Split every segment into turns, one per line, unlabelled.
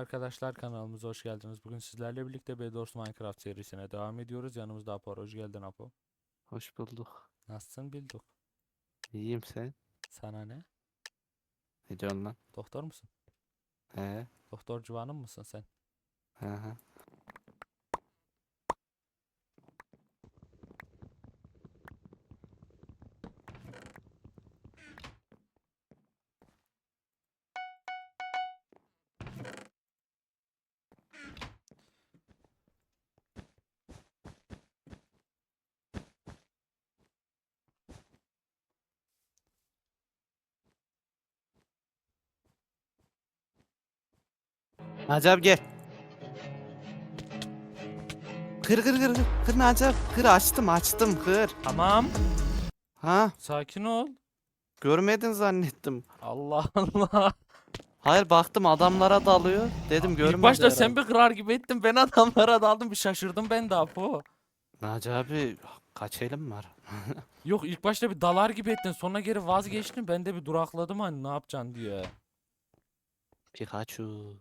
arkadaşlar kanalımıza hoş geldiniz. Bugün sizlerle birlikte Bedwars Minecraft serisine devam ediyoruz. Yanımızda Apo var. Hoş geldin Apo.
Hoş bulduk.
Nasılsın bildik.
İyiyim sen.
Sana ne?
Ne diyorsun lan?
Doktor musun?
He.
Doktor civanın mısın sen?
Hı hı. Naci abi gel. Kır kır kır kır. Kır Naci abi. Kır açtım açtım kır.
Tamam.
Ha
Sakin ol.
görmedin zannettim.
Allah Allah.
Hayır baktım adamlara dalıyor. Dedim görmedi
İlk başta sen
herhalde.
bir kırar gibi ettin. Ben adamlara daldım. Bir şaşırdım ben de Apo.
Naci abi kaç elim var?
Yok ilk başta bir dalar gibi ettin. Sonra geri vazgeçtin. Ben de bir durakladım hani ne yapacaksın diye.
Pikachu.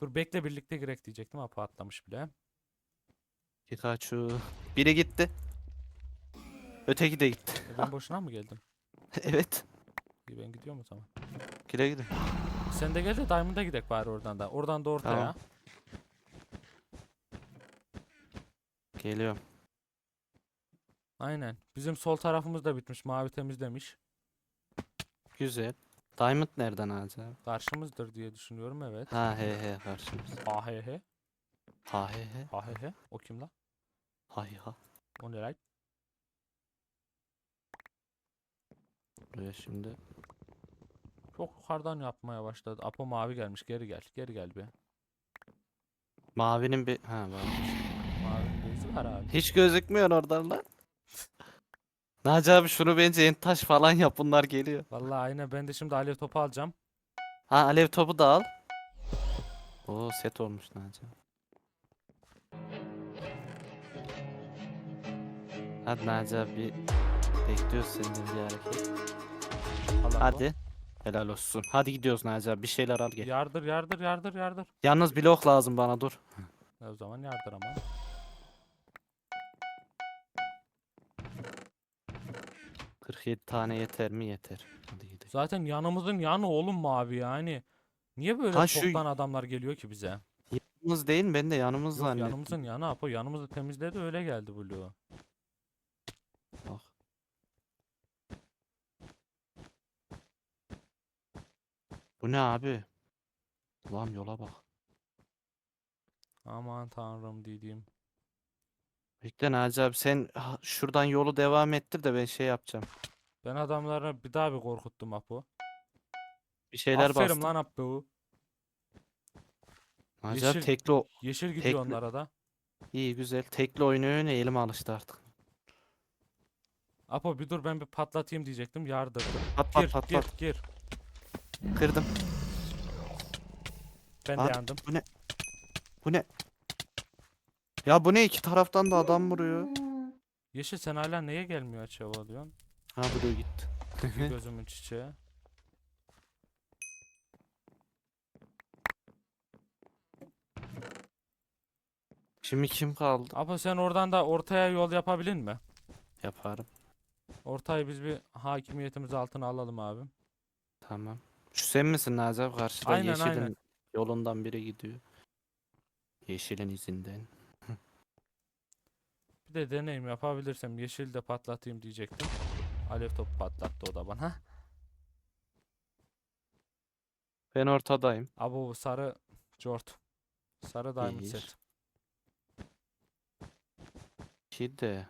Dur bekle birlikte girek diyecektim. Apo atlamış bile.
Pikachu. Biri gitti. Öteki de gitti.
E ben boşuna mı geldim?
evet.
İyi ben gidiyorum o zaman.
Güle güle.
Sen de gel de Diamond'a gidek bari oradan da. Oradan da ortaya.
Tamam. Geliyorum.
Aynen. Bizim sol tarafımız da bitmiş. Mavi temizlemiş.
Güzel. Diamond nereden abi?
Karşımızdır diye düşünüyorum evet.
Ha he he karşımız.
Ha he he.
Ha he he.
Ha he he. O kim lan?
Ha he ha.
O ne lan?
Buraya şimdi.
Çok yukarıdan yapmaya başladı. Apo mavi gelmiş. Geri gel. Geri gel bir.
Mavinin bir... Ha var.
Mavinin bezi var abi.
Hiç gözükmüyor oradan lan. Naci abi şunu bence en taş falan yap bunlar geliyor.
Vallahi aynen ben de şimdi alev topu alacağım.
Ha alev topu da al. Oo set olmuş Naci abi. Hadi Naci abi bekliyoruz senden bir hareket.
Al Apo.
Hadi. Helal olsun. Hadi gidiyoruz Naci abi bir şeyler al gel.
Yardır yardır yardır yardır.
Yalnız blok lazım bana dur.
E o zaman yardır ama.
47 tane yeter mi? Yeter. Hadi gidelim.
Zaten yanımızın yanı oğlum mavi yani. Niye böyle
Ha şu-
çoktan adamlar geliyor ki bize?
Yanımız değil? Ben de yanımız
Yok
zannettim.
yanımızın yanı Apo. Yanımızı temizledi öyle geldi Blue.
Bak. Bu ne abi? Ulan yola bak.
Aman tanrım dediğim.
Bekle Naci abi sen ha, şuradan yolu devam ettir de ben şey yapacağım.
Ben adamları bir daha bir korkuttum Apo.
Bir şeyler
Aferin
bastım.
lan Apo.
Naci abi
Yeşil-
tekli o-
Yeşil gidiyor
Tekli-
onlara da.
iyi güzel. Tekli oynuyor oynuyor elim alıştı artık.
Apo bir dur ben bir patlatayım diyecektim. Yardırdım.
Pat
Gir
pat pat
gir
pat.
gir.
Kırdım.
Ben de
Abi,
yandım.
Bu ne? Bu ne? Ya bu ne iki taraftan da adam vuruyor.
Yeşil sen hala neye gelmiyor çabalıyorsun?
Ha buraya gitti.
Gözümün çiçeği.
Şimdi kim kaldı?
Apo sen oradan da ortaya yol yapabilin mi?
Yaparım.
Ortayı biz bir hakimiyetimiz altına alalım abi.
Tamam. Şu sen misin abi? Karşıda
Aynen,
yeşilin
aynen.
yolundan biri gidiyor. Yeşilin izinden.
Bir de deneyim yapabilirsem yeşil de patlatayım diyecektim. Alev topu patlattı o da bana.
Ben ortadayım.
Abo bu sarı jort. Sarı diamond
Bir.
set.
Ki de.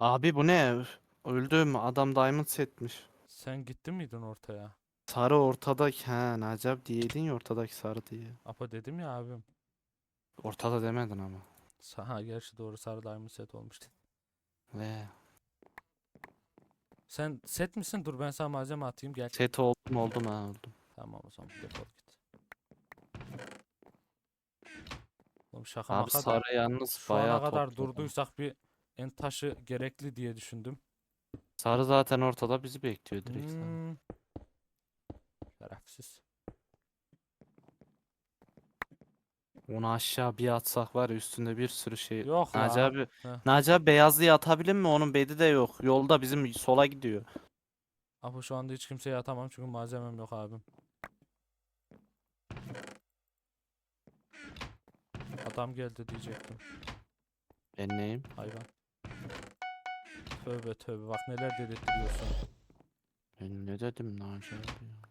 Abi bu ne? Öldüm. Adam diamond setmiş.
Sen gittin miydin ortaya?
Sarı ortadaki. Ha Naci abi diyeydin ya ortadaki sarı diye.
Apo dedim ya abim.
Ortada demedin ama.
Ha gerçi doğru sarı diamond set olmuştu.
Ve
Sen set misin? Dur ben sana malzeme atayım gel.
set oldum oldum ha oldum.
Tamam o zaman defol git. Oğlum şaka
Abi
maka da
sarı yalnız
şu ana
bayağı
kadar durduysak bir en taşı gerekli diye düşündüm.
Sarı zaten ortada bizi bekliyor direkt.
Hmm. Şerefsiz.
Onu aşağı bir atsak var ya üstünde bir sürü şey.
Yok
Naci
la.
abi,
Heh.
Naci abi beyazlığı atabilir mi? Onun bedi de yok. Yolda bizim sola gidiyor.
Apo şu anda hiç kimseye atamam çünkü malzemem yok abim. Adam geldi diyecektim.
Ben neyim?
Hayvan. Tövbe tövbe bak neler dedirtiyorsun.
Ben ne dedim Naci abi ya?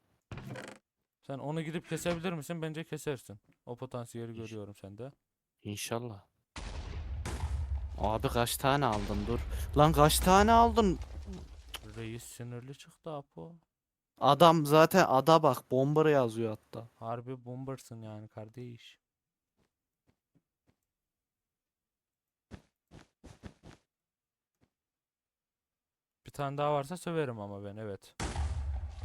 Sen onu gidip kesebilir misin? Bence kesersin. O potansiyeli görüyorum sende.
İnşallah. Abi kaç tane aldın dur. Lan kaç tane aldın?
Reis sinirli çıktı Apo.
Adam zaten ada bak bomber yazıyor hatta.
Harbi bombersın yani kardeş. Bir tane daha varsa söverim ama ben evet.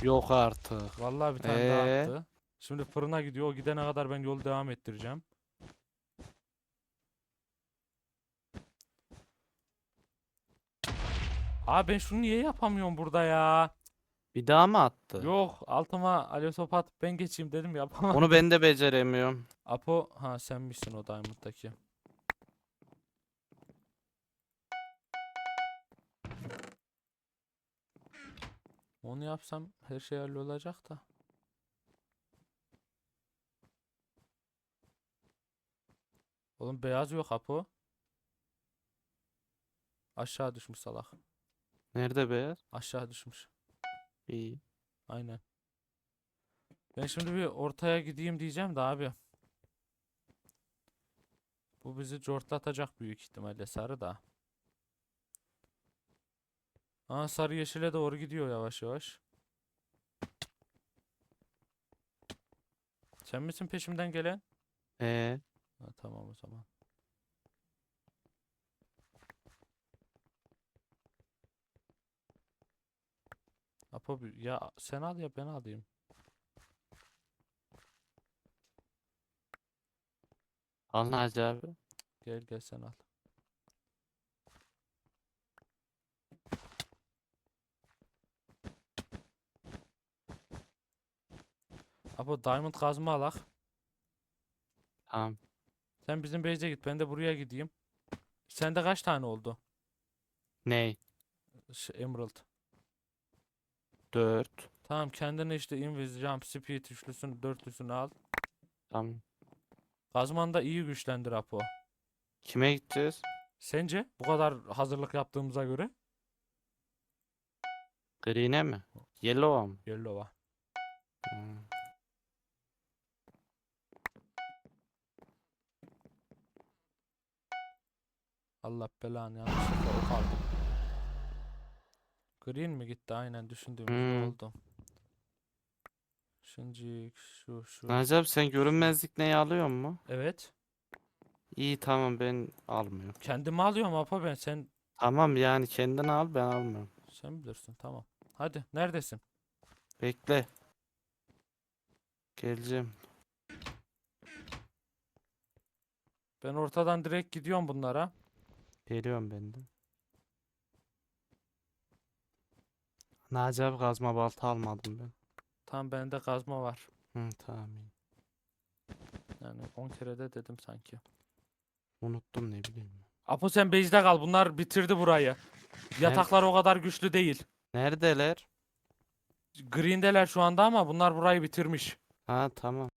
Yok artık.
Vallahi bir tane
Ee?
daha attı. Şimdi fırına gidiyor. O gidene kadar ben yolu devam ettireceğim. Abi ben şunu niye yapamıyorum burada ya?
Bir daha mı attı?
Yok altıma alev sopa atıp ben geçeyim dedim yapamam.
Onu ben de beceremiyorum.
Apo ha sen misin o Diamond'daki? Onu yapsam her şey hallolacak da. Oğlum beyaz yok Apo. Aşağı düşmüş salak.
Nerede beyaz?
Aşağı düşmüş.
İyi.
Aynen. Ben şimdi bir ortaya gideyim diyeceğim de abi. Bu bizi cortlatacak büyük ihtimalle sarı da. Aa sarı yeşile doğru gidiyor yavaş yavaş. Sen misin peşimden gelen?
Ee,
Ha, tamam o zaman. Apo ya sen al ya ben alayım.
al Naci abi.
Gel gel sen al. Apo diamond kazma alak.
Tamam.
Sen bizim base'e git ben de buraya gideyim. Sende kaç tane oldu?
Ney?
Ş- Emerald.
4.
Tamam kendine işte invis, jump, speed üçlüsünü, dörtlüsünü al.
Tamam.
Kazmanı da iyi güçlendir Apo.
Kime gideceğiz?
Sence bu kadar hazırlık yaptığımıza göre?
Green'e mi? Yellow'a mı?
Yellow'a.
Hmm.
Allah belanı yanlışlıkla ok aldım. Green mi gitti? Aynen düşündüğüm gibi
Hmm.
oldu. Şimdi şu şu.
Naci abi sen görünmezlik neyi alıyor mu?
Evet.
İyi tamam ben almıyorum.
Kendimi alıyorum Apo ben. Sen
Tamam yani kendini al ben almıyorum.
sen bilirsin. Tamam. Hadi neredesin?
Bekle. Geleceğim.
Ben ortadan direkt gidiyorum bunlara.
Geliyorum ben de. Naci abi kazma balta almadım ben.
Tam bende kazma var.
Hı tamam iyi.
Yani 10 kere de dedim sanki.
Unuttum ne bileyim.
Apo sen base'de kal. Bunlar bitirdi burayı. Yataklar o kadar güçlü değil.
Neredeler?
Green'deler şu anda ama bunlar burayı bitirmiş.
Ha tamam.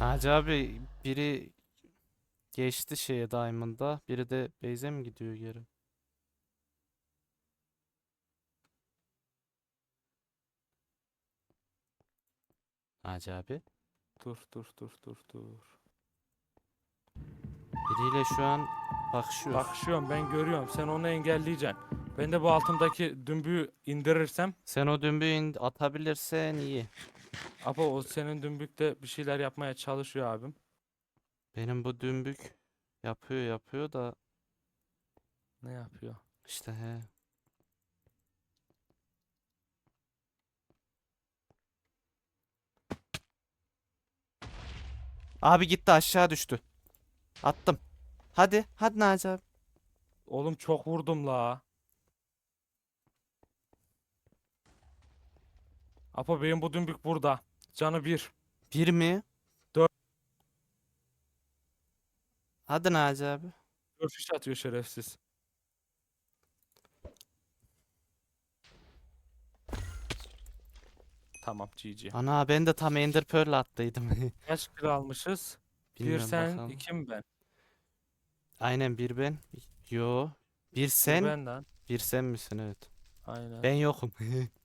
Naci abi biri geçti şeye Diamond'da. Biri de base'e mi gidiyor geri? Naci abi.
Dur dur dur dur dur.
Biriyle şu an bakışıyor.
Bakışıyorum ben görüyorum. Sen onu engelleyeceksin. Ben de bu altımdaki dümbüğü indirirsem
Sen o dümbüğü in- atabilirsen iyi.
Apo o senin dümbükte bir şeyler yapmaya çalışıyor abim.
Benim bu dümbük yapıyor yapıyor da
Ne yapıyor?
işte he. Abi gitti aşağı düştü. Attım. Hadi. Hadi Naci abi.
Oğlum çok vurdum la. Apo benim bu dümbük burada. Canı bir.
Bir mi?
Dört.
Hadi Naci abi.
Örfüş atıyor şerefsiz. Tamam GG.
Ana ben de tam Ender Pearl attıydım.
Kaç kill almışız? Bir
Bilmiyorum
sen,
bakalım.
iki mi ben?
Aynen bir ben. Yo. Bir
Bir
sen.
ben lan.
Bir sen misin evet.
Aynen.
Ben yokum.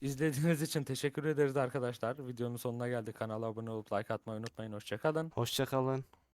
İzlediğiniz için teşekkür ederiz arkadaşlar. Videonun sonuna geldik. Kanala abone olup like atmayı unutmayın. Hoşçakalın.
Hoşça kalın.